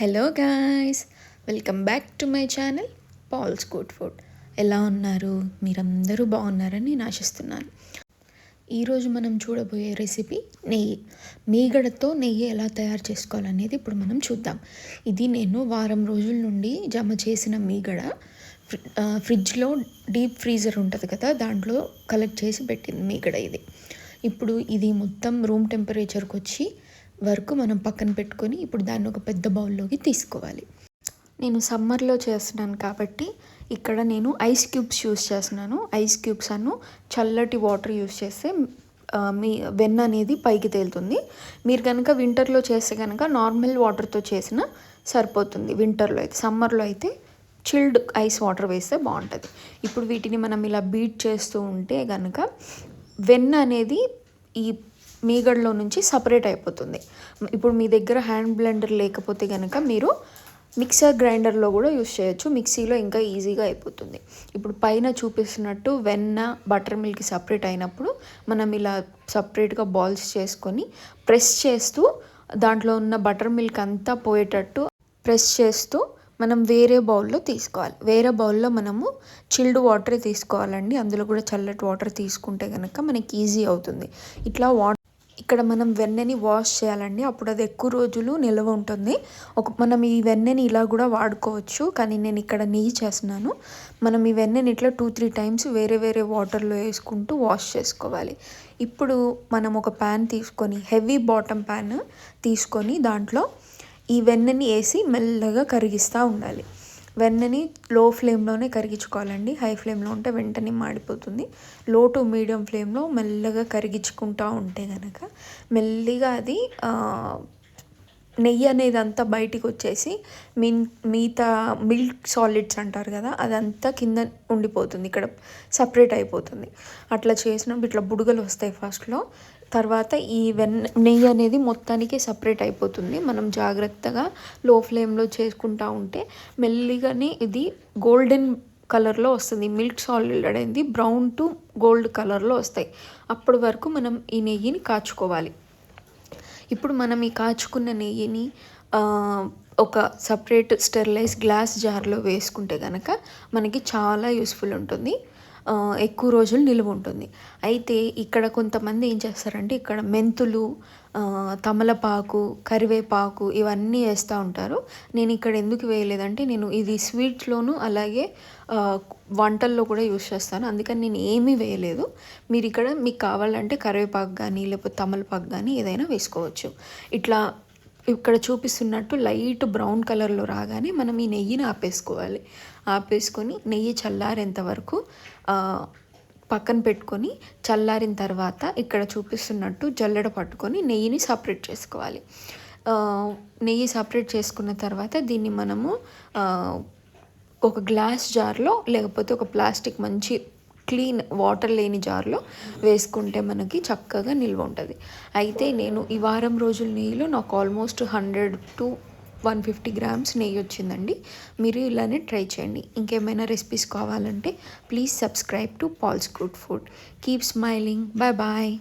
Hello guys welcome back to my channel pals good food ఎలా ఉన్నారు? మీరందరూ బాగున్నారని నేను ఆశిస్తున్నాను. ఈరోజు మనం చూడబోయే రెసిపీ నెయ్యి. మీగడతో నెయ్యి ఎలా తయారు చేసుకోవాలనేది ఇప్పుడు మనం చూద్దాం. ఇది నేను వారం రోజుల నుండి జమ చేసిన మీగడ. ఫ్రిడ్జ్లో డీప్ ఫ్రీజర్ ఉంటుంది కదా దాంట్లో కలెక్ట్ చేసి పెట్టింది మీగడ ఇది. ఇప్పుడు ఇది మొత్తం రూమ్ టెంపరేచర్కి వచ్చి వరకు మనం పక్కన పెట్టుకొని ఇప్పుడు దాన్ని ఒక పెద్ద బౌల్లోకి తీసుకోవాలి. నేను సమ్మర్లో చేస్తున్నాను కాబట్టి ఇక్కడ నేను ఐస్ క్యూబ్స్ యూస్ చేస్తున్నాను. ఐస్ క్యూబ్స్ అను చల్లటి వాటర్ యూస్ చేస్తే మీ వెన్న అనేది పైకి తేలుతుంది. మీరు కనుక వింటర్లో చేస్తే కనుక నార్మల్ వాటర్తో చేసిన సరిపోతుంది వింటర్లో అయితే. సమ్మర్లో అయితే చిల్డ్ ఐస్ వాటర్ వేస్తే బాగుంటుంది. ఇప్పుడు వీటిని మనం ఇలా బీట్ చేస్తూ ఉంటే కనుక వెన్న అనేది ఈ మీగడలో నుంచి సపరేట్ అయిపోతుంది. ఇప్పుడు మీ దగ్గర హ్యాండ్ బ్లెండర్ లేకపోతే కనుక మీరు మిక్సర్ గ్రైండర్లో కూడా యూస్ చేయొచ్చు. మిక్సీలో ఇంకా ఈజీగా అయిపోతుంది. ఇప్పుడు పైన చూపిస్తున్నట్టు వెన్న బటర్ మిల్క్ సపరేట్ అయినప్పుడు మనం ఇలా సపరేట్గా బాల్స్ చేసుకొని ప్రెస్ చేస్తూ దాంట్లో ఉన్న బటర్ మిల్క్ అంతా పోయేటట్టు ప్రెస్ చేస్తూ మనం వేరే బౌల్లో తీసుకోవాలి. వేరే బౌల్లో మనము చిల్డ్ వాటర్ తీసుకోవాలండి. అందులో కూడా చల్లటి వాటర్ తీసుకుంటే కనుక మనకి ఈజీ అవుతుంది. ఇట్లా వాటర్ ఇక్కడ మనం వెన్నెని వాష్ చేయాలండి. అప్పుడు అది ఎక్కువ రోజులు నిల్వ ఉంటుంది. ఒక మనం ఈ వెన్నెని ఇలా కూడా వాడుకోవచ్చు. కానీ నేను ఇక్కడ నెయ్యి చేస్తున్నాను. మనం ఈ వెన్నెని ఇట్లా టూ త్రీ టైమ్స్ వేరే వేరే వాటర్లో వేసుకుంటూ వాష్ చేసుకోవాలి. ఇప్పుడు మనం ఒక ప్యాన్ తీసుకొని హెవీ బాటమ్ ప్యాన్ తీసుకొని దాంట్లో ఈ వెన్నెని వేసి మెల్లగా కరిగిస్తూ ఉండాలి. వెన్నని లో ఫ్లేమ్లోనే కరిగించుకోవాలండి. హై ఫ్లేమ్లో ఉంటే వెంటనే మాడిపోతుంది. లో టు మీడియం ఫ్లేమ్లో మెల్లగా కరిగించుకుంటూ ఉంటే కనుక మెల్లిగా అది నెయ్యి అనేది అంతా బయటికి వచ్చేసి మిన్ మిగతా మిల్క్ సాలిడ్స్ అంటారు కదా అదంతా కింద ఉండిపోతుంది ఇక్కడ సపరేట్ అయిపోతుంది. అట్లా చేసినప్పుడు ఇట్లా బుడగలు వస్తాయి ఫస్ట్లో. తర్వాత ఈ వెన్న నెయ్యి అనేది మొత్తానికి సపరేట్ అయిపోతుంది. మనం జాగ్రత్తగా లో ఫ్లేమ్లో చేసుకుంటూ ఉంటే మెల్లిగానే ఇది గోల్డెన్ కలర్లో వస్తుంది. మిల్క్ సాలిడ్ అనేది బ్రౌన్ టు గోల్డ్ కలర్లో వస్తాయి. అప్పటి వరకు మనం ఈ నెయ్యిని కాచుకోవాలి. ఇప్పుడు మనం ఈ కాచుకున్న నెయ్యిని ఒక సపరేట్ స్టెరిలైజ్ గ్లాస్ జార్లో వేసుకుంటే కనుక మనకి చాలా యూస్ఫుల్ ఉంటుంది. ఎక్కువ రోజులు నిలువ ఉంటుంది. అయితే ఇక్కడ కొంతమంది ఏం చేస్తారంటే ఇక్కడ మెంతులు తమలపాకు కరివేపాకు ఇవన్నీ వేస్తూ ఉంటారు. నేను ఇక్కడ ఎందుకు వేయలేదంటే నేను ఇది స్వీట్లోను అలాగే వంటల్లో కూడా యూస్ చేస్తాను. అందుకని నేను ఏమీ వేయలేదు. మీరు ఇక్కడ మీకు కావాలంటే కరివేపాకు కానీ లేకపోతే తమలపాకు కానీ ఏదైనా వేసుకోవచ్చు. ఇట్లా ఇక్కడ చూపిస్తున్నట్టు లైట్ బ్రౌన్ కలర్లో రాగానే మనం ఈ నెయ్యిని ఆపేసుకోవాలి. ఆపేసుకొని నెయ్యి చల్లారేంత వరకు పక్కన పెట్టుకొని చల్లారిన తర్వాత ఇక్కడ చూపిస్తున్నట్టు జల్లెడ పట్టుకొని నెయ్యిని సపరేట్ చేసుకోవాలి. నెయ్యి సపరేట్ చేసుకున్న తర్వాత దీన్ని మనము ఒక గ్లాస్ జార్లో లేకపోతే ఒక ప్లాస్టిక్ మంచి క్లీన్ వాటర్ లేని జార్లో వేసుకుంటే మనకి చక్కగా నిల్వ ఉంటుంది. అయితే నేను ఈ వారం రోజుల నెయ్యిలో నాకు almost hundred to one fifty grams నెయ్యి వచ్చిందండి. మీరు ఇలానే ట్రై చేయండి. ఇంకేమైనా రెసిపీస్ కావాలంటే please subscribe to pals good food. Keep smiling. Bye bye.